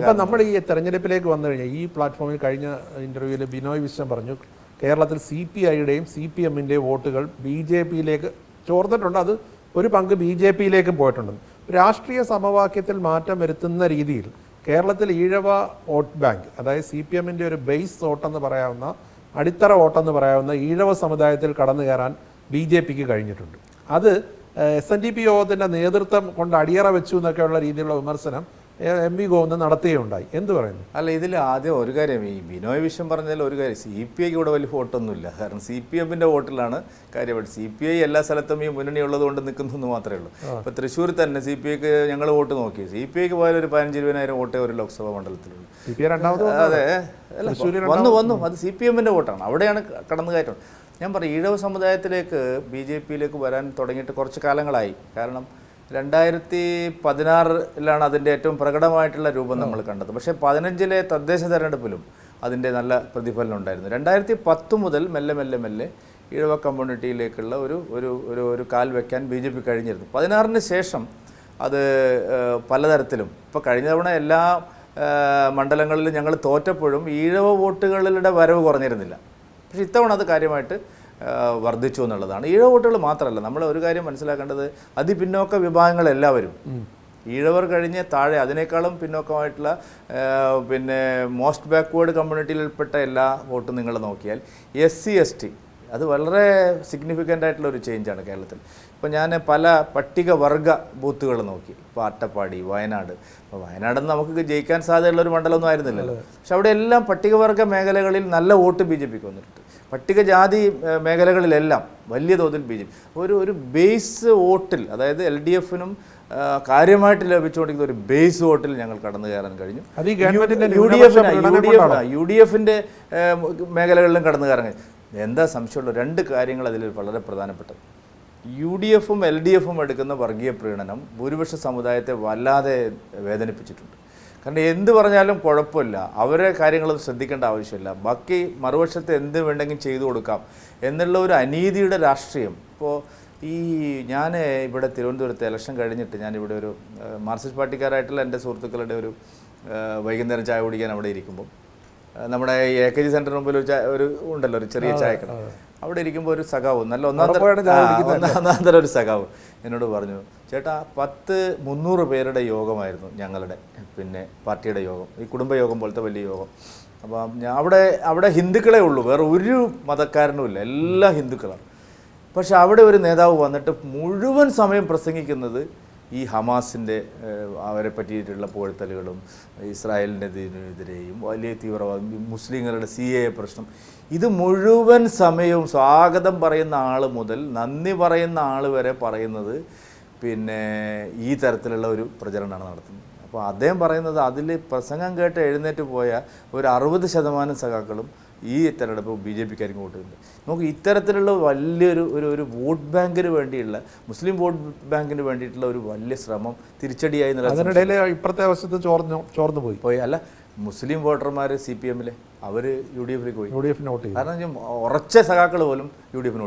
ഇപ്പം നമ്മൾ ഈ തെരഞ്ഞെടുപ്പിലേക്ക് വന്നു കഴിഞ്ഞാൽ ഈ പ്ലാറ്റ്ഫോമിൽ കഴിഞ്ഞ ഇന്റർവ്യൂവിൽ ബിനോയ് വിശ്വം പറഞ്ഞു കേരളത്തിൽ സി പി ഐയുടെയും സി പി എമ്മിന്റെയും വോട്ടുകൾ ബി ജെ പിയിലേക്ക് ചോർന്നിട്ടുണ്ട്. അത് ഒരു പങ്ക് ബി ജെ പിയിലേക്കും പോയിട്ടുണ്ട്. രാഷ്ട്രീയ സമവാക്യത്തിൽ മാറ്റം വരുത്തുന്ന രീതിയിൽ കേരളത്തിൽ ഈഴവ വോട്ട് ബാങ്ക് അതായത് സി പി എമ്മിന്റെ ഒരു ബേസ് വോട്ടെന്ന് പറയാവുന്ന അടിത്തറ വോട്ടെന്ന് പറയാവുന്ന ഈഴവ സമുദായത്തിൽ കടന്നു കയറാൻ ബി ജെ പിക്ക് കഴിഞ്ഞിട്ടുണ്ട്. അത് എസ് എൻ ഡി പി യോഗത്തിന്റെ നേതൃത്വം കൊണ്ട് അടിയറ വെച്ചു എന്നൊക്കെയുള്ള രീതിയിലുള്ള വിമർശനം എ- വി ഗോവിന്ദൻ നടത്തുകയുണ്ടായി. എന്ത് പറയുന്നു? അല്ല ഇതിൽ ആദ്യം ഒരു കാര്യം ഈ ബിനോയ് വിശ്വം പറഞ്ഞാൽ ഒരു കാര്യം സി പി ഐക്ക് ഇവിടെ വലിയ വോട്ടൊന്നുമില്ല. കാരണം സി പി എമ്മിന്റെ വോട്ടിലാണ് കാര്യമായിട്ട് സി പി ഐ എല്ലാ സ്ഥലത്തും ഈ മുന്നണി ഉള്ളത് കൊണ്ട് നിൽക്കുന്നു എന്ന് മാത്രമേ ഉള്ളൂ. ഇപ്പോൾ തൃശ്ശൂർ തന്നെ സി പി ഐക്ക് ഞങ്ങൾ വോട്ട് നോക്കി. സി പി ഐക്ക് പോയാൽ ഒരു പതിനഞ്ച് ഇരുപതിനായിരം വോട്ടേ ഒരു ലോക്സഭാ മണ്ഡലത്തിലുള്ളൂ. സി പി ഐ രണ്ടാമത് അതെ വന്നു. വന്നു. അത് സി പി എമ്മിന്റെ വോട്ടാണ്. അവിടെയാണ് കടന്നു കയറ്റം. ഞാൻ പറയും ഈഴവ സമുദായത്തിലേക്ക് ബി ജെ പിയിലേക്ക് വരാൻ തുടങ്ങിയിട്ട് കുറച്ച് കാലങ്ങളായി. കാരണം രണ്ടായിരത്തി പതിനാറിലാണ് അതിന്റെ ഏറ്റവും പ്രകടമായിട്ടുള്ള രൂപം നമ്മൾ കണ്ടത്. പക്ഷേ പതിനഞ്ചിലെ തദ്ദേശ തെരഞ്ഞെടുപ്പിലും അതിന്റെ നല്ല പ്രതിഫലനം ഉണ്ടായിരുന്നു. രണ്ടായിരത്തി പത്ത് മുതൽ മെല്ലെ മെല്ലെ മെല്ലെ ഈഴവ കമ്മ്യൂണിറ്റിയിലേക്കുള്ള ഒരു ഒരു ഒരു ഒരു കാൽ വെക്കാൻ ബി ജെ പി കഴിഞ്ഞിരുന്നു. പതിനാറിന് ശേഷം അത് പലതരത്തിലും. ഇപ്പോൾ കഴിഞ്ഞ തവണ എല്ലാ മണ്ഡലങ്ങളിലും ഞങ്ങൾ തോറ്റപ്പോഴും ഈഴവ വോട്ടുകളുടെ വരവ് കുറഞ്ഞിരുന്നില്ല. പക്ഷേ ഇത്തവണ അത് കാര്യമായിട്ട് വർദ്ധിച്ചു എന്നുള്ളതാണ്. ഈഴവ വോട്ടുകൾ മാത്രമല്ല നമ്മൾ ഒരു കാര്യം മനസ്സിലാക്കേണ്ടത് അതിപിന്നോക്ക വിഭാഗങ്ങളെല്ലാവരും ഈഴവർ കഴിഞ്ഞ് താഴെ അതിനേക്കാളും പിന്നോക്കമായിട്ടുള്ള പിന്നെ മോസ്റ്റ് ബാക്ക്വേർഡ് കമ്മ്യൂണിറ്റിയിൽപ്പെട്ട എല്ലാ വോട്ടും നിങ്ങൾ നോക്കിയാൽ എസ് സി എസ് ടി അത് വളരെ സിഗ്നിഫിക്കന്റ് ആയിട്ടുള്ള ഒരു ചേഞ്ചാണ് കേരളത്തിൽ. ഇപ്പോൾ ഞാൻ പല പട്ടികവർഗ ബൂത്തുകൾ നോക്കി. ഇപ്പോൾ അട്ടപ്പാടി വയനാട്. ഇപ്പോൾ വയനാടെന്ന് നമുക്ക് ജയിക്കാൻ സാധ്യതയുള്ള ഒരു മണ്ഡലമൊന്നും ആയിരുന്നില്ലല്ലോ. പക്ഷെ അവിടെ എല്ലാം പട്ടികവർഗ മേഖലകളിൽ നല്ല വോട്ട് ബി ജെ പിക്ക് വന്നിട്ടുണ്ട്. പട്ടികജാതി മേഖലകളിലെല്ലാം വലിയ തോതിൽ ബി ജെ പി. ഒരു ഒരു ബേസ് വോട്ടിൽ അതായത് എൽ ഡി എഫിനും കാര്യമായിട്ട് ലഭിച്ചുകൊണ്ടിരിക്കുന്ന ഒരു ബേസ് വോട്ടിൽ ഞങ്ങൾ കടന്നു കയറാൻ കഴിഞ്ഞു. യു ഡി എഫ് എഫിന് U D F U D എഫിന്റെ മേഖലകളിലും കടന്നു കയറാൻ കഴിഞ്ഞു. എന്താ സംശയമുള്ള രണ്ട് കാര്യങ്ങൾ അതിൽ വളരെ പ്രധാനപ്പെട്ടത്. യു ഡി എഫും എൽ ഡി എഫും എടുക്കുന്ന വർഗീയ പ്രീണനം ഭൂരിപക്ഷ സമുദായത്തെ വല്ലാതെ വേദനിപ്പിച്ചിട്ടുണ്ട്. കാരണം എന്ത് പറഞ്ഞാലും കുഴപ്പമില്ല. അവരെ കാര്യങ്ങളൊന്നും ശ്രദ്ധിക്കേണ്ട ആവശ്യമില്ല. ബാക്കി മറുവശത്ത് എന്ത് വേണ്ടെങ്കിലും ചെയ്തു കൊടുക്കാം എന്നുള്ള ഒരു അനീതിയുടെ രാഷ്ട്രീയം. ഇപ്പോൾ ഈ ഞാൻ ഇവിടെ തിരുവനന്തപുരത്ത് ഇലക്ഷൻ കഴിഞ്ഞിട്ട് ഞാനിവിടെ ഒരു മാർസിസ്റ്റ് മാർക്സിസ്റ്റ് പാർട്ടിക്കാരായിട്ടുള്ള എന്റെ സുഹൃത്തുക്കളുടെ ഒരു വൈകുന്നേരം ചായ കുടിക്കാൻ അവിടെ ഇരിക്കുമ്പോൾ നമ്മുടെ എ കെ ജി സെന്ററിന് മുമ്പിൽ ഒരു ചായ ഒരു ഉണ്ടല്ലോ ഒരു ചെറിയ ചായക്കട. അവിടെ ഇരിക്കുമ്പോൾ ഒരു സഖാവ് നല്ല ഒന്നാം ഒന്നാം ഒന്നാം തരം ഒരു സഖാവ് എന്നോട് പറഞ്ഞു ചേട്ടാ പത്ത് മുന്നൂറ് പേരുടെ യോഗമായിരുന്നു ഞങ്ങളുടെ പിന്നെ പാർട്ടിയുടെ യോഗം ഈ കുടുംബയോഗം പോലത്തെ വലിയ യോഗം. അപ്പം ഞാൻ അവിടെ അവിടെ ഹിന്ദുക്കളെ ഉള്ളൂ വേറെ ഒരു മതക്കാരനുമില്ല എല്ലാ ഹിന്ദുക്കളാണ്. പക്ഷെ അവിടെ ഒരു നേതാവ് വന്നിട്ട് മുഴുവൻ സമയം പ്രസംഗിക്കുന്നത് ഈ ഹമാസിന്റെ അവരെ പറ്റിയിട്ടുള്ള പുകഴ്ത്തലുകളും ഇസ്രായേലിനെതിരെയും വലിയ തീവ്രവാദം മുസ്ലിങ്ങളുടെ സി എ പ്രശ്നം ഇത് മുഴുവൻ സമയവും സ്വാഗതം പറയുന്ന ആൾ മുതൽ നന്ദി പറയുന്ന ആൾ വരെ പറയുന്നത് പിന്നെ ഈ തരത്തിലുള്ള ഒരു പ്രചരണമാണ് നടത്തുന്നത്. അപ്പോൾ അദ്ദേഹം പറയുന്നത് അതിൽ പ്രസംഗം കേട്ട് എഴുന്നേറ്റ് പോയ ഒരു അറുപത് ശതമാനം സഖാക്കളും ഈ തെരഞ്ഞെടുപ്പ് ബി ജെ പിക്കാർക്ക് വോട്ട് നമുക്ക് ഇത്തരത്തിലുള്ള വലിയൊരു ഒരു ഒരു വോട്ട് ബാങ്കിന് വേണ്ടിയുള്ള മുസ്ലിം വോട്ട് ബാങ്കിന് വേണ്ടിയിട്ടുള്ള ഒരു വലിയ ശ്രമം തിരിച്ചടിയായി. അതിനിടയിൽ ഇപ്പുറത്തെ അവസ്ഥ ചോർന്നു ചോർന്നു പോയി. പോയി. അല്ല മുസ്ലിം വോട്ടർമാർ സി പി എമ്മിലെ അവർ യു ഡി എഫിലേക്ക് പോയി. യു ഡി എഫിന് വോട്ട് കാരണം ഉറച്ച സഖാക്കൾ പോലും യു ഡി എഫിന്